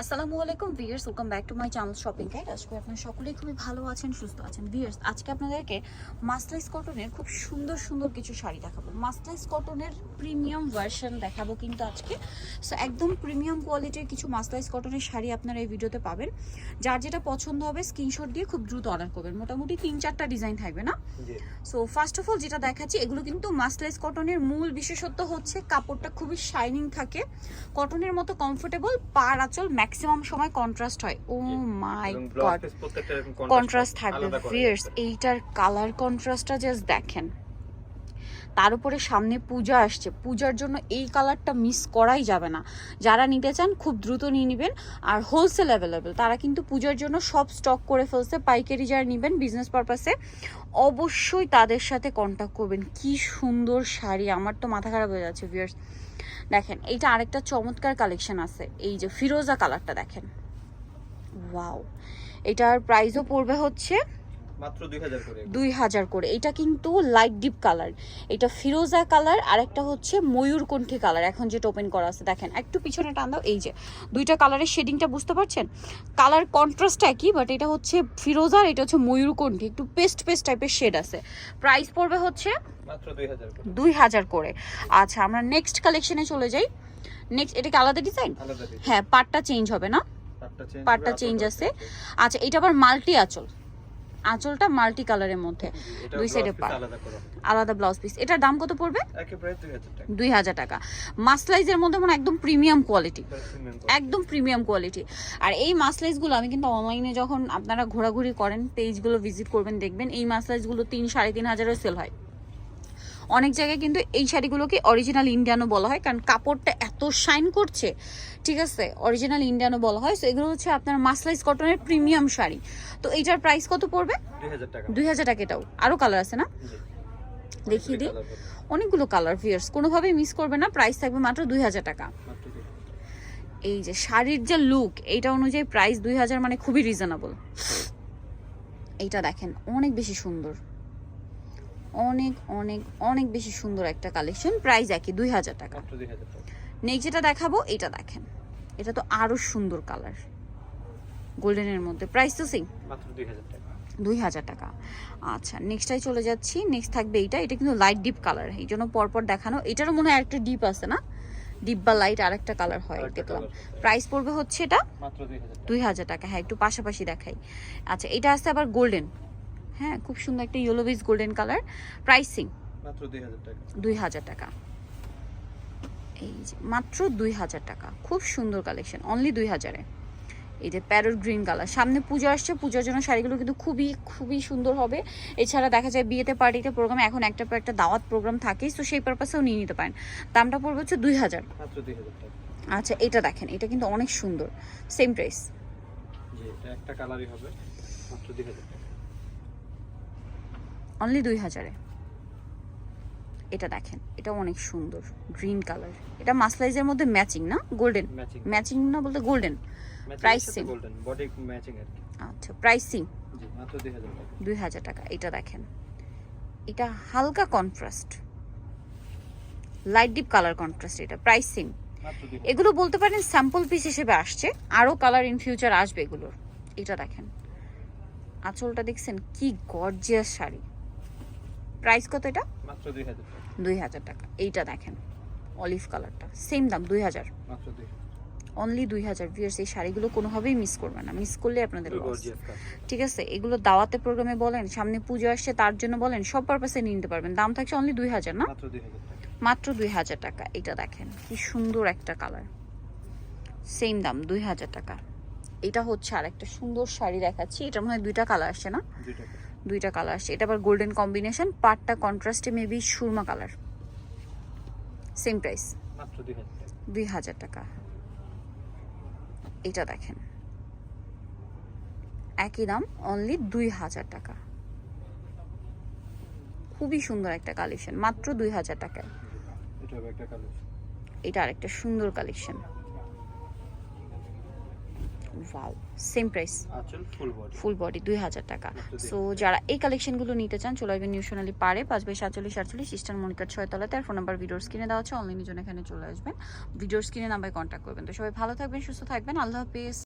আসসালামু আলাইকুম viewers welcome back to my channel shopping guide আজকে আপনারা সকলেই খুবই ভালো আছেন সুস্থ আছেন। ভিয়ার্স আজকে আপনাদেরকে মাসলাইজ কটনের খুব সুন্দর সুন্দর কিছু শাড়ি দেখাবো। মাসলাইজ কটনের প্রিমিয়াম ভার্সন দেখাবো কিন্তু আজকে। সো একদম প্রিমিয়াম কোয়ালিটির কিছু মাসলাইজ কটনের শাড়ি আপনারা এই ভিডিওতে পাবেন। যার যেটা পছন্দ হবে স্ক্রিনশট দিয়ে খুব দ্রুত অর্ডার করবেন। মোটামুটি তিন চারটা ডিজাইন থাকবে না? সো ফার্স্ট অফ অল যেটা দেখাচ্ছি এগুলো কিন্তু মাসলাইজ কটনের মূল বিশেষত্ব হচ্ছে কাপড়টা খুবই শাইনিং থাকে। কটনের মতো কমফোর্টেবল পার আঁচল ম্যাক্সিমাম সময় কন্ট্রাস্ট হয়। ও মাই গড কন্ট্রাস্ট থাকবে ফিয়ার্স এইটার কালার কন্ট্রাস্টটা জাস্ট দেখেন। তার উপরে সামনে পূজা আসছে। পূজার জন্য এই কালারটা মিস করাই যাবে না। যারা নিতে চান, খুব দ্রুত নিয়ে নেবেন। আর হোলসেল অ্যাভেলেবেল তারা কিন্তু পূজার জন্য সব স্টক করে ফেলছে। পাইকারি যারা নেবেন বিজনেস পারপাসে অবশ্যই তাদের সাথে কন্ট্যাক্ট করবেন। কি সুন্দর শাড়ি, আমার তো মাথা খারাপ হয়ে যাচ্ছে ভিউয়ার্স দেখেন, এইটা আরেকটা চমৎকার কালেকশন আছে। এই যে ফিরোজা কালারটা দেখেন। ওয়াও এটার প্রাইসও পড়বে হচ্ছে মাত্র 2000 করে দুই হাজার করে এটা কিন্তু লাইট ডিপ কালার এটা ফিরোজা কালার আর একটা হচ্ছে ময়ূরকণ্ঠী কালার এখন যেটা ওপেন করা আছে দেখেন একটু পিছনে টান দাও এই যে দুইটা কালারের শেডিংটা বুঝতে পারছেন? কালার কন্ট্রাস্ট একই বাট এটা হচ্ছে ফিরোজা আর এটা হচ্ছে ময়ূরকণ্ঠী। একটু পেস্ট পেস্ট টাইপের শেড আছে। প্রাইস পড়বে হচ্ছে মাত্র 2000 করে। দুই হাজার করে। আচ্ছা আমরা নেক্সট কালেকশনে চলে যাই। নেক্সট এটা কি আলাদা ডিজাইন হ্যাঁ পাটটা চেঞ্জ হবে না? পাটটা চেঞ্জ আছে। আচ্ছা এটা আবার মাল্টি আঁচল আঁচলটা মাল্টি কালারের মধ্যে। দুই সাইডে পা আলাদা ব্লাউজ পিস এটার দাম কত পড়বে? একেবারে 2000 টাকা। দুই হাজার টাকা। মাসলাইজের মধ্যে মানে একদম প্রিমিয়াম কোয়ালিটি। একদম প্রিমিয়াম কোয়ালিটি আর এই মাসলাইজগুলো আমি কিন্তু অনলাইনে যখন আপনারা ঘোরাঘুরি করেন পেজগুলো ভিজিট করবেন দেখবেন এই মাসলাইজগুলো তিন সাড়ে তিন হাজারও সেল হয়। অনেক জায়গায় কিন্তু এই শাড়িগুলোকে অরিজিনাল ইন্ডিয়ানও বলা হয় কারণ কাপড়টা এত শাইন করছে। ঠিক আছে? অরিজিনাল ইন্ডিয়ানও বলা হয়। সো এগুলো হচ্ছে আপনার মাসলাইজ কটনের প্রিমিয়াম শাড়ি। তো এইটার প্রাইস কত পড়বে? 2000 দুই হাজার টাকা এটাও। আরও কালার আছে না? দেখিয়ে দিই। অনেকগুলো কালার ফিয়ার্স কোনোভাবেই মিস করবে না। প্রাইস থাকবে মাত্র দুই হাজার টাকা। এই যে শাড়ির যে লুক এইটা অনুযায়ী প্রাইস দুই হাজার মানে খুবই রিজনেবল এইটা দেখেন অনেক বেশি সুন্দর। অনেক অনেক অনেক বেশি সুন্দর একটা কালেকশন প্রাইস একই দুই হাজার টাকা। মাত্র 2000 টাকা। নেক্সট যেটা দেখাবো এটা দেখেন। এটা তো আরও সুন্দর কালার গোল্ডেনের মধ্যে। প্রাইস তো সেম মাত্র 2000 টাকা। দুই হাজার টাকা। আচ্ছা নেক্সটটাই চলে যাচ্ছি। নেক্সট থাকবে এইটা। এটা কিন্তু লাইট ডিপ কালার এই জন্য পরপর দেখানো। এটারও মনে হয় একটা ডিপ আছে না? ডিপ বা লাইট আর একটা কালার হয় দেখলাম। প্রাইস পড়বে হচ্ছে এটা? মাত্র 2000 টাকা। দুই হাজার টাকা। হ্যাঁ একটু পাশাপাশি দেখাই। আচ্ছা এটা আছে আবার গোল্ডেন হ্যাঁ খুব সুন্দর একটা yellow beige golden colour pricing মাত্র 2000 টাকা। দুই হাজার টাকা। এই যে মাত্র দুই হাজার টাকা। খুব সুন্দর কালেকশন অনলি দুই হাজারে। এই যে প্যারোট গ্রিন কালার সামনে পূজা আসছে পূজার জন্য শাড়িগুলো কিন্তু খুবই খুবই সুন্দর হবে। এছাড়া দেখা যায় বিয়েতে পার্টিতে প্রোগ্রামে এখন একটা পর একটা দাওয়াত প্রোগ্রাম থাকেই তো সেই পারপাসেও নিয়ে নিতে পারেন। দামটা পড়বে হচ্ছে দুই হাজার। মাত্র 2000 টাকা। আচ্ছা এটা দেখেন এটা কিন্তু অনেক সুন্দর। সেম প্রাইস জি এটা একটা কালারই হবে মাত্র 2000 টাকা। অনলি দুই হাজারে। এটা দেখেন এটা অনেক সুন্দর গ্রিন কালার এটা মাসলাইজের মধ্যে ম্যাচিং না? গোল্ডেন ম্যাচিং না বলতে গোল্ডেন কি। আচ্ছা প্রাইসিং জি মাত্র 2000 টাকা। দুই হাজার টাকা এটা দেখেন। এটা হালকা contrast light deep colour contrast এটা প্রাইসিং মাত্র 2000 এগুলো বলতে পারেন স্যাম্পল পিস হিসেবে আসছে আরও কালার ইন ফিউচার আসবে এগুলোর। এটা দেখেন। আঁচলটা দেখছেন কি গর্জিয়াস শাড়ি। প্রাইস কত এটা? মাত্র 2000 টাকা। দুই হাজার টাকা। এইটা দেখেন অলিভ কালারটা সেম দাম দুই হাজার। মাত্র 2000 অনলি দুই হাজার। ভিয়ার্স এই শাড়িগুলো কোনোভাবেই মিস করবেন না। মিস করলে আপনাদের লস ঠিক আছে? এগুলো দাওয়াতে প্রোগ্রামে বলেন সামনে পুজো আসছে তার জন্য বলেন সব পারপাসে নিতে পারবেন। দাম থাকছে অনলি দুই হাজার না? মাত্র 2000 মাত্র দুই হাজার টাকা। এটা দেখেন কি সুন্দর একটা কালার সেম দাম দুই হাজার টাকা। এটা হচ্ছে আর একটা সুন্দর শাড়ি দেখাচ্ছি। এটার মধ্যে দুইটা কালার আসছে না? দুই টাকা দুইটা কালার আসছে। এটা আবার গোল্ডেন কম্বিনেশন পাটটা কন্ট্রাস্টে মেবি সুরমা কালার সেম প্রাইস মাত্র 2000 টাকা। দুই হাজার টাকা। এটা দেখেন। একই দাম অনলি দুই হাজার টাকা। খুবই সুন্দর একটা কালেকশন মাত্র দুই হাজার টাকায়। একটা এটা আরেকটা সুন্দর collection wow same price full body full body দুই হাজার টাকা। সো যারা এই কালেকশনগুলো নিতে চান চলে আসবেন নিউ সোনালি পারে পাঁচ বাই সাতচল্লিশ আটচল্লিশ ইস্টার্ন মনিকার ছয়তলাতে আর ফোন নাম্বার ভিডিওর স্ক্রিনে দেওয়া আছে অনলাইনের জন্য এখানে চলে আসবেন। ভিডিওর স্ক্রিনে নাম্বারে কন্ট্যাক্ট করবেন। তো সবাই ভালো থাকবেন সুস্থ থাকবেন। আল্লাহ হাফিজ।